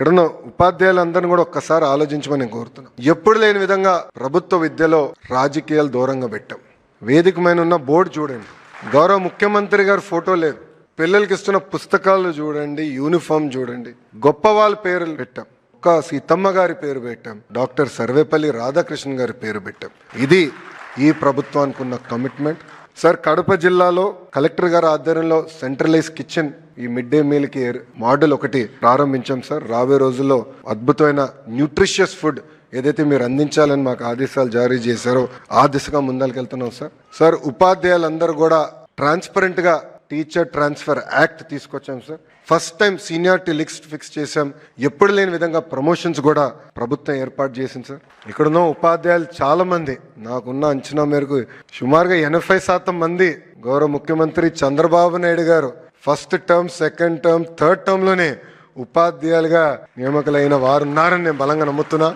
ఇక్కడున్న ఉపాధ్యాయులందరినీ కూడా ఒక్కసారి ఆలోచించమని నేను కోరుతున్నాను. ఎప్పుడు లేని విధంగా ప్రభుత్వ విద్యలో రాజకీయాలు దూరంగా పెట్టాం. వేదిక మీద ఉన్న బోర్డు చూడండి. గౌరవ ముఖ్యమంత్రి గారి ఫోటో లేదు. పిల్లలకి ఇస్తున్న పుస్తకాలు చూడండి యూనిఫామ్ చూడండి. గొప్ప వాళ్ళ పేర్లు పెట్టాం. ఒక్క సీతమ్మ గారి పేరు పెట్టాం. డాక్టర్ సర్వేపల్లి రాధాకృష్ణ గారి పేరు పెట్టాం. ఇది ఈ ప్రభుత్వానికి ఉన్న కమిట్మెంట్ సార్ కడప జిల్లాలో కలెక్టర్ గారి ఆధ్వర్యంలో సెంట్రలైజ్ కిచెన్ ఈ మిడ్ డే మీల్కి మోడల్ ఒకటి ప్రారంభించాం సార్. రాబోయే రోజుల్లో అద్భుతమైన న్యూట్రిషియస్ ఫుడ్ ఏదైతే మీరు అందించాలని మాకు ఆదేశాలు జారీ చేశారో ఆ దిశగా ముందరికెళ్తున్నాం సార్. సార్ ఉపాధ్యాయులందరూ కూడా ట్రాన్స్పరెంట్గా టీచర్ ట్రాన్స్ఫర్ యాక్ట్ తీసుకొచ్చాం sir. First time seniority list fix చేశాం. ఎప్పుడు లేని విధంగా ప్రమోషన్స్ కూడా ప్రభుత్వం ఏర్పాటు చేసింది సార్. ఇక్కడున్న ఉపాధ్యాయులు చాలా మంది నాకున్న అంచనా మేరకు సుమారుగా ఎనభై శాతం మంది గౌరవ ముఖ్యమంత్రి Chandrababu Naidu garu first term second term third టర్మ్లోనే ఉపాధ్యాయులుగా నియామకులైన వారు ఉన్నారని నేను బలంగా నమ్ముతున్నా.